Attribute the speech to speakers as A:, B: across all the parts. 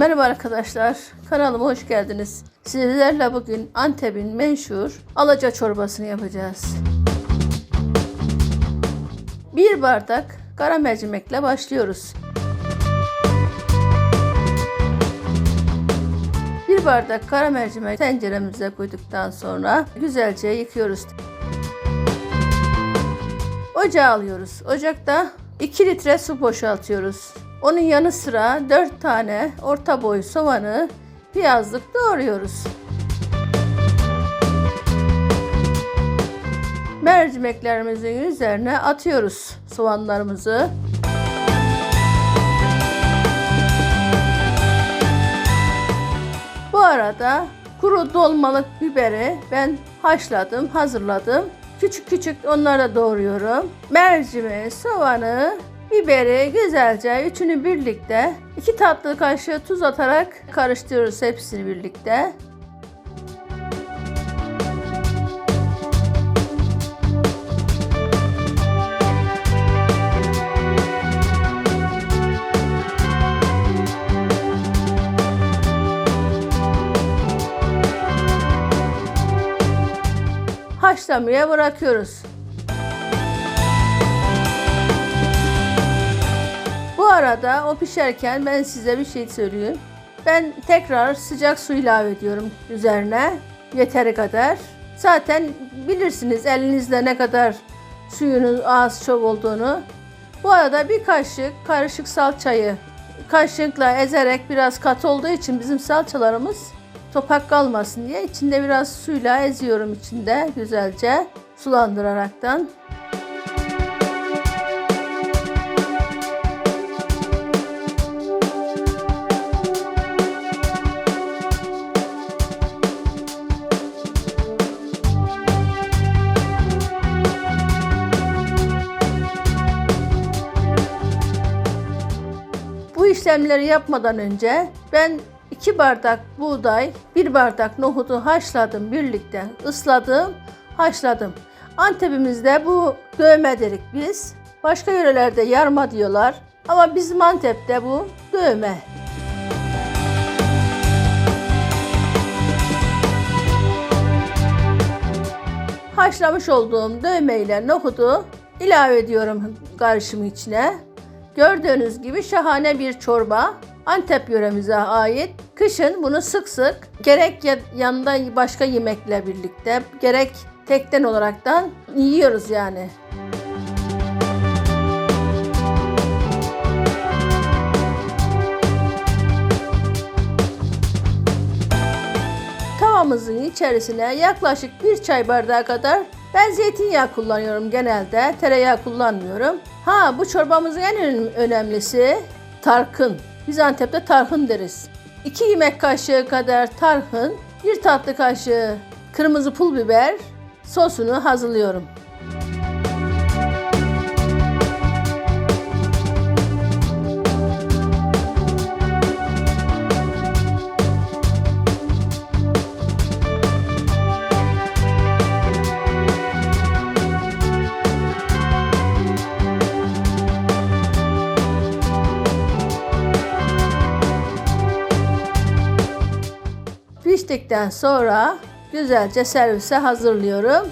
A: Merhaba arkadaşlar, kanalıma hoş geldiniz. Sizlerle bugün Antep'in menşur alaca çorbasını yapacağız. Bir bardak kara mercimekle başlıyoruz. Bir bardak kara mercimek tenceremize koyduktan sonra güzelce yıkıyoruz. Ocağa alıyoruz. Ocakta 2 litre su boşaltıyoruz. Onun yanı sıra 4 tane orta boy soğanı piyazlık doğruyoruz. Mercimeklerimizin üzerine atıyoruz soğanlarımızı. Bu arada kuru dolmalık biberi ben haşladım, hazırladım. Küçük küçük onları da doğruyorum. Mercimeği, soğanı, biberi güzelce üçünü birlikte iki tatlı kaşığı tuz atarak karıştırıyoruz hepsini birlikte. Haşlamaya bırakıyoruz. Arada o pişerken ben size bir şey söyleyeyim. Ben tekrar sıcak su ilave ediyorum üzerine yeteri kadar. Zaten bilirsiniz elinizde ne kadar suyunun az çok olduğunu. Bu arada bir kaşık karışık salçayı kaşıkla ezerek biraz katı olduğu için bizim salçalarımız topak kalmasın diye içinde biraz suyla eziyorum içinde güzelce sulandıraraktan. İşlemleri yapmadan önce ben 2 bardak buğday, 1 bardak nohudu haşladım birlikte. ısladım, haşladım. Antep'imizde bu dövme dedik biz. Başka yörelerde yarma diyorlar. Ama bizim Antep'te bu dövme. Haşlamış olduğum dövme ile nohudu ilave ediyorum karışımı içine. Gördüğünüz gibi şahane bir çorba. Antep yöremize ait. Kışın bunu sık sık gerek ya- yanında başka yemekle birlikte gerek tekten olaraktan yiyoruz yani. Tavamızın içerisine yaklaşık bir çay bardağı kadar ben zeytinyağı kullanıyorum genelde. Tereyağı kullanmıyorum. Ha bu çorbamızın en önem- önemlisi tarhın. Biz Antep'te tarhın deriz. 2 yemek kaşığı kadar tarhın, 1 tatlı kaşığı kırmızı pul biber sosunu hazırlıyorum. Piştikten sonra güzelce servise hazırlıyorum.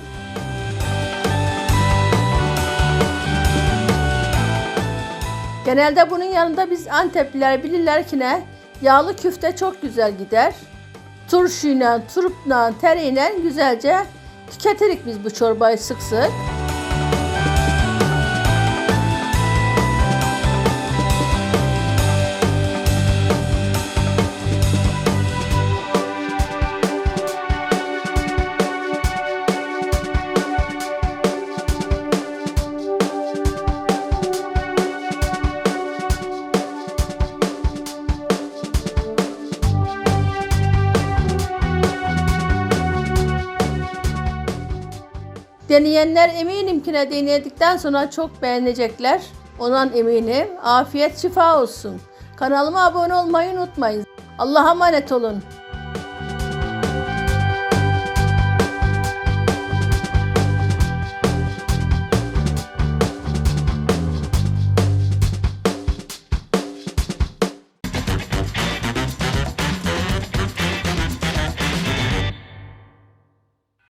A: Genelde bunun yanında biz Antepliler bilirler ki ne? Yağlı küfte çok güzel gider. Turşuyla, turupla, tereyle güzelce tüketirik biz bu çorbayı sık sık. Deneyenler eminim ki ne denedikten sonra çok beğenecekler. Ondan eminim. Afiyet şifa olsun. Kanalıma abone olmayı unutmayın. Allah'a emanet olun.